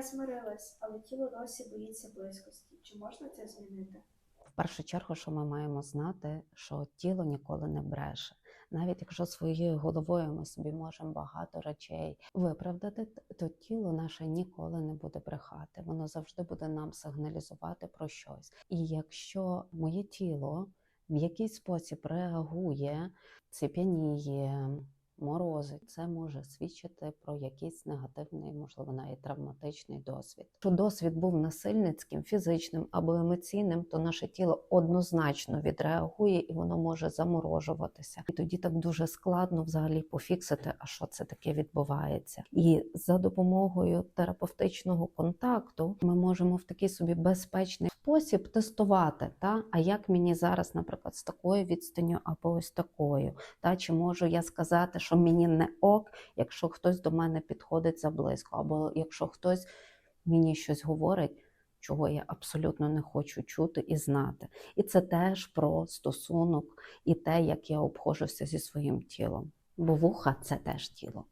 Я але тіло досі боїться близькості. Чи можна це змінити? В першу чергу, що ми маємо знати, що тіло ніколи не бреше. Навіть якщо своєю головою ми собі можемо багато речей виправдати, то тіло наше ніколи не буде брехати. Воно завжди буде нам сигналізувати про щось. І якщо моє тіло в якийсь спосіб реагує, ціпяніє, морозить, це може свідчити про якийсь негативний, можливо, навіть травматичний досвід. Якщо досвід був насильницьким, фізичним або емоційним, то наше тіло однозначно відреагує і воно може заморожуватися. І тоді так дуже складно взагалі пофіксити, а що це таке відбувається. І за допомогою терапевтичного контакту ми можемо в такий собі безпечний спосіб тестувати, та а як мені зараз, наприклад, з такою відстанню або ось такою, та чи можу я сказати, що мені не ок, якщо хтось до мене підходить заблизько, або якщо хтось мені щось говорить, чого я абсолютно не хочу чути і знати. І це теж про стосунок і те, як я обходжуся зі своїм тілом. Бо вуха це теж тіло.